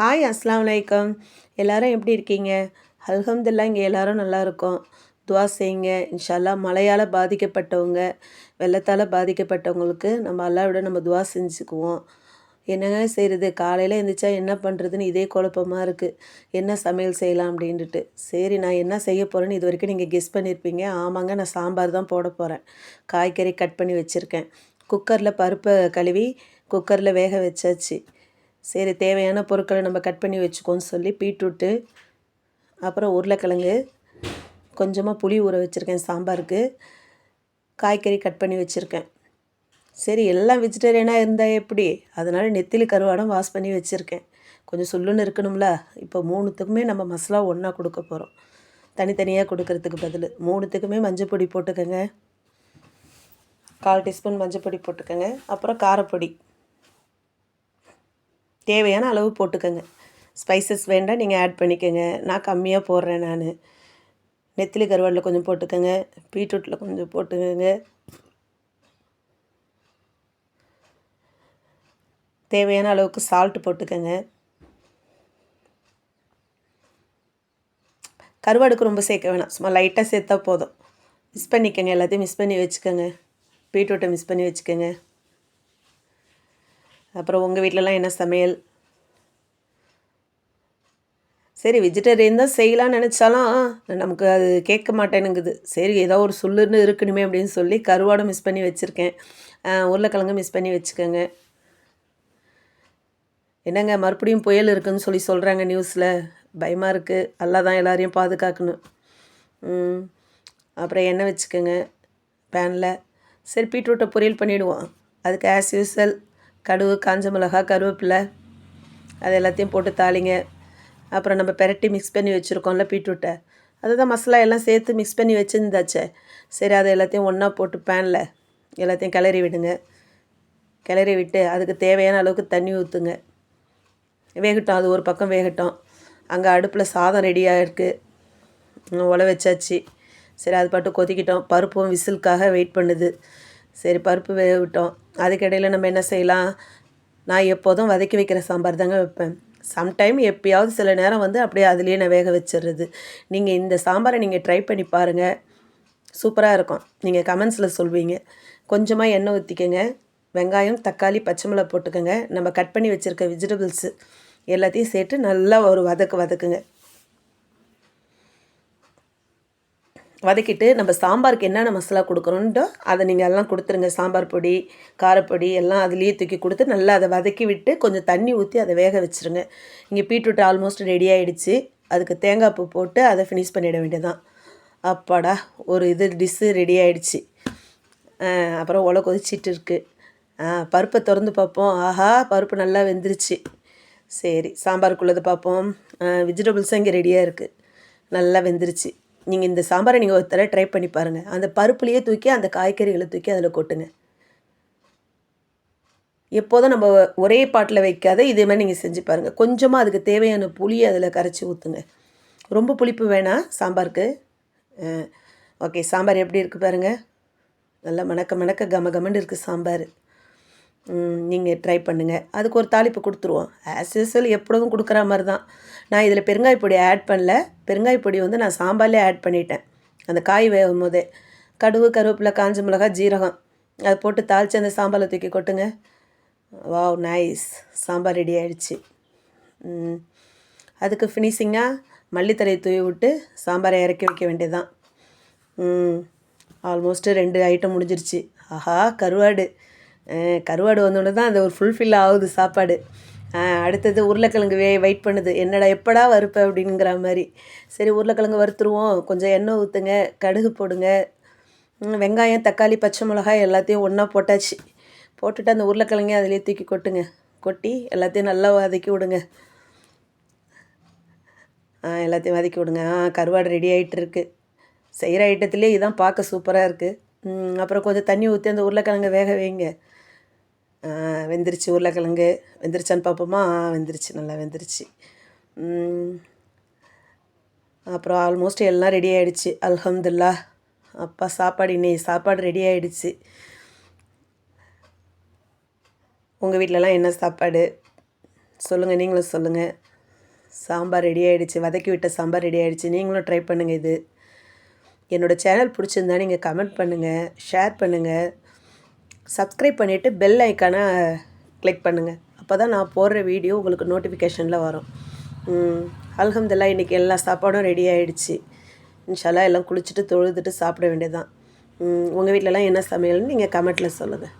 Hi அஸ்லாம் வலைக்கம் எல்லாரும் எப்படி இருக்கீங்க? அல்ஹம்துல்லா இங்கே எல்லாரும் நல்லா இருக்கோம். துவா செய்யுங்க. இன்ஷா அல்லாஹ் மழையால் பாதிக்கப்பட்டவங்க வெள்ளத்தால் பாதிக்கப்பட்டவங்களுக்கு நம்ம அல்லாவிட நம்ம துவா செஞ்சுக்குவோம். என்னங்க செய்கிறது காலையில் எழுந்திரிச்சா என்ன பண்ணுறதுன்னு இதே குழப்பமாக இருக்குது என்ன சமையல் செய்யலாம் அப்படின்ட்டு சரி நான் என்ன செய்ய போகிறேன்னு இது வரைக்கும் நீங்கள் கெஸ் பண்ணியிருப்பீங்க ஆமாங்க நான் சாம்பார் தான் போட போகிறேன் காய்கறி கட் பண்ணி வச்சுருக்கேன். குக்கரில் பருப்பை கழுவி குக்கரில் வேக வச்சாச்சு. சரி தேவையான பொருட்களை நம்ம கட் பண்ணி வச்சுக்கோன்னு சொல்லி பீட்ரூட்டு அப்புறம் உருளைக்கிழங்கு கொஞ்சமாக புளி ஊற வச்சுருக்கேன் சாம்பாருக்கு. காய்கறி கட் பண்ணி வச்சுருக்கேன். சரி எல்லாம் வெஜிடேரியனாக இருந்தால் எப்படி? அதனால் நெத்திலி கருவாடம் வாஷ் பண்ணி வச்சுருக்கேன். கொஞ்சம் சுள்ளுன்னு இருக்கணும்ல இப்போ மூணுத்துக்குமே நம்ம மசாலா ஒன்றா கொடுக்க போகிறோம் தனித்தனியாக கொடுக்கறதுக்கு பதில். மூணுத்துக்குமே மஞ்சள் பொடி போட்டுக்கோங்க. கால் டீஸ்பூன் மஞ்சள் பொடி போட்டுக்கோங்க. அப்புறம் காரப்பொடி. தேவையான அளவு போட்டுக்கோங்க. ஸ்பைசஸ் வேண்டாம் நீங்கள் ஆட் பண்ணிக்கோங்க. நான் கம்மியாக போடுறேன் நான். நெத்திலி கருவாடில் கொஞ்சம் போட்டுக்கோங்க. பீட்ரூட்டில் கொஞ்சம் போட்டுக்கோங்க. தேவையான அளவுக்கு சால்ட் போட்டுக்கோங்க. கருவாடுக்கு ரொம்ப சேர்க்க வேணாம். சும்மா லைட்டாக சேர்த்தா போதும். மிஸ் பண்ணிக்கோங்க. எல்லாத்தையும் மிஸ் பண்ணி வச்சுக்கோங்க. பீட்ரூட்டை மிஸ் பண்ணி வச்சுக்கோங்க. அப்புறம் உங்கள் வீட்டிலலாம் என்ன சமையல்? சரி வெஜிடேரியன் தான் செய்யலாம்னு நினச்சாலும் நமக்கு அது கேட்க மாட்டேனுங்குது சரி ஏதோ ஒரு சொல்லுன்னு இருக்கணுமே அப்படின்னு சொல்லி கருவாடை மிஸ் பண்ணி வச்சுருக்கேன். உருளைக்கிழங்கு மிஸ் பண்ணி வச்சுக்கோங்க. என்னங்க மறுபடியும் புயல் இருக்குதுன்னு சொல்லி சொல்கிறாங்க நியூஸில் பயமாக இருக்குது எல்லாம் தான் எல்லாரையும் பாதுகாக்கணும். ம், அப்புறம் எண்ணெய் வச்சுக்கோங்க பேனில் சரி பீட்ரூட்டை பொரியல் பண்ணிவிடுவோம் அதுக்கு ஆஸ் யூஸ்வல் கடுகு காஞ்ச மிளகா கருவேப்பிலை அது எல்லாத்தையும் போட்டு தாளிங்க. அப்புறம் நம்ம பெரட்டி மிக்ஸ் பண்ணி வச்சுருக்கோம்ல பீட்ரூட்டை. அதுதான் மசாலா எல்லாம் சேர்த்து மிக்ஸ் பண்ணி வச்சுருந்தாச்சே. சரி அதை எல்லாத்தையும் ஒன்றா போட்டு பேனில் எல்லாத்தையும் கிளறி விடுங்க. கிளறி விட்டு அதுக்கு தேவையான அளவுக்கு தண்ணி ஊற்றுங்க வேகட்டும் அது ஒரு பக்கம் வேகட்டும். அங்கே அடுப்பில் சாதம் ரெடியாக இருக்குது உல வச்சாச்சு. சரி அது பாட்டு கொதிக்கிட்டோம். பருப்பும் விசிலுக்காக வெயிட் பண்ணுது. சரி பருப்பு வேக விட்டோம் அதுக்கிடையில் நம்ம என்ன செய்யலாம்? நான் எப்போதும் வதக்கி வைக்கிற சாம்பார் தாங்க வைப்பேன். சம்டைம் எப்பயாவது சில நேரம் வந்து அப்படியே அதுலேயே நான் வேக வச்சிடுறது நீங்கள் இந்த சாம்பாரை நீங்கள் ட்ரை பண்ணி பாருங்கள் சூப்பராக இருக்கும். நீங்கள் கமெண்ட்ஸில் சொல்வீங்க. கொஞ்சமாக எண்ணெய் ஊற்றிக்கங்க வெங்காயம் தக்காளி பச்சை மிளகா போட்டுக்கோங்க. நம்ம கட் பண்ணி வச்சுருக்க வெஜிடபிள்ஸு எல்லாத்தையும் சேர்த்து நல்லா ஒரு வதக்கு வதக்குங்க. வதக்கிட்டு நம்ம சாம்பாருக்கு என்னென்ன மசாலா கொடுக்குறோன்ட்டோ அதை நீங்கள் எல்லாம் கொடுத்துருங்க. சாம்பார் பொடி காரப்பொடி எல்லாம் அதுலேயே தூக்கி கொடுத்து நல்லா அதை வதக்கி விட்டு கொஞ்சம் தண்ணி ஊற்றி அதை வேக வச்சுருங்க. இங்கே பீட்ரூட் ஆல்மோஸ்ட் ரெடி ஆகிடுச்சு அதுக்கு தேங்காய் பூ போட்டு அதை ஃபினிஷ் பண்ணிட வேண்டியதான் அப்பாடா ஒரு இது டிஷ்ஷு ரெடி ஆகிடுச்சு அப்புறம் உலை கொதிச்சிட்டு இருக்குது பருப்பை திறந்து பார்ப்போம். ஆஹா பருப்பு நல்லா வெந்துருச்சு. சரி சாம்பாருக்குள்ளது பார்ப்போம். வெஜிடபிள்ஸும் இங்கே ரெடியாக இருக்குது நல்லா வெந்துருச்சு. நீங்கள் இந்த சாம்பாரை நீங்கள் ஒரு தடவை ட்ரை பண்ணி பாருங்கள் அந்த பருப்புலேயே தூக்கி அந்த காய்கறிகளை தூக்கி அதில் கொட்டுங்க. எப்போதும் நம்ம ஒரே பாட்டில் வைக்காத இதே மாதிரி நீங்கள் செஞ்சு பாருங்கள் கொஞ்சமாக அதுக்கு தேவையான புளியை அதில் கரைச்சி ஊற்றுங்க ரொம்ப புளிப்பு வேணாம் சாம்பாருக்கு. ஓகே சாம்பார் எப்படி இருக்குது பாருங்கள் நல்லா மணக்க மணக்க கம கமன்னு இருக்குது சாம்பார். நீங்கள் ட்ரை பண்ணுங்கள் அதுக்கு ஒரு தாளிப்பு கொடுத்துருவோம். ஆஸ் யூஸ்வல் எப்பொழுதும் கொடுக்குற மாதிரி தான். நான் இதில் பெருங்காய பொடி ஆட் பண்ணல. பெருங்காய பொடி வந்து நான் சாம்பார்லேயே ஆட் பண்ணிட்டேன். அந்த காய் வேகும் போதே. கடுகு கருவேப்பிலை காஞ்ச மிளகாய் ஜீரகம். அதை போட்டு தாளித்து அந்த சாம்பாரில் தூக்கி கொட்டுங்க. வாவ் நைஸ் சாம்பார் ரெடி ஆகிடுச்சு ம். அதுக்கு ஃபினிஷிங்காக மல்லித்தலையை தூவி விட்டு சாம்பாரை இறக்கி வைக்க வேண்டியதுதான். ஆல்மோஸ்ட்டு ரெண்டு ஐட்டம் முடிஞ்சிருச்சு. ஆஹா கருவாடு. கருவாடு வந்தோடனே தான் அது ஒரு ஃபுல்ஃபில் ஆகுது சாப்பாடு. அடுத்தது உருளைக்கிழங்கு வே வெயிட் பண்ணுது. என்னடா எப்படா வறுப்பேன் அப்படிங்கிற மாதிரி. சரி உருளைக்கிழங்கு வறுத்துருவோம். கொஞ்சம் எண்ணெய் ஊற்றுங்க கடுகு போடுங்க. வெங்காயம் தக்காளி பச்சை மிளகாய் எல்லாத்தையும் ஒன்றா போட்டாச்சு. போட்டுட்டு அந்த உருளைக்கிழங்கையும் அதிலே தூக்கி கொட்டுங்க. கொட்டி எல்லாத்தையும் நல்லா வதக்கி விடுங்க. ஆ எல்லாத்தையும் வதக்கி விடுங்க. ஆ கருவாடு ரெடி ஆகிட்டுருக்கு செய்கிற ஐட்டத்துலேயே இதான் பார்க்க சூப்பராக இருக்குது அப்புறம் கொஞ்சம் தண்ணி ஊற்றி அந்த உருளைக்கிழங்கு வேக வைங்க. வெந்துருச்சு உருளைக்கிழங்கு. வெந்துருச்சான்னு பார்ப்போமா? வெந்துருச்சு. நல்லா வெந்துருச்சு. அப்புறம் ஆல்மோஸ்ட் எல்லாம் ரெடி ஆகிடுச்சு அல்ஹம்துல்லா. அப்பா சாப்பாடு இன்னைக்கு சாப்பாடு ரெடி ஆகிடுச்சு உங்கள் வீட்டிலலாம் என்ன சாப்பாடு? சொல்லுங்கள் நீங்களும் சொல்லுங்கள் சாம்பார் ரெடி ஆகிடுச்சு வதக்கி விட்ட சாம்பார் ரெடி ஆகிடுச்சு நீங்களும் ட்ரை பண்ணுங்கள் இது. என்னோடய சேனல் பிடிச்சிருந்தா நீங்கள் கமெண்ட் பண்ணுங்கள் ஷேர் பண்ணுங்கள் சப்ஸ்கிரைப் பண்ணிவிட்டு பெல் ஐக்கானை கிளிக் பண்ணுங்கள் அப்போ தான் நான் போடுற வீடியோ உங்களுக்கு நோட்டிஃபிகேஷனில் வரும். அல்ஹம்துல்லா இன்றைக்கி எல்லா சாப்பாடும் ரெடி ஆகிடுச்சு இன்ஷால்லா எல்லாம் குளிச்சுட்டு தொழுதுட்டு சாப்பிட வேண்டியதான் உங்கள் வீட்டிலலாம் என்ன சமையல்னு நீங்கள் கமெண்ட்டில் சொல்லுங்கள்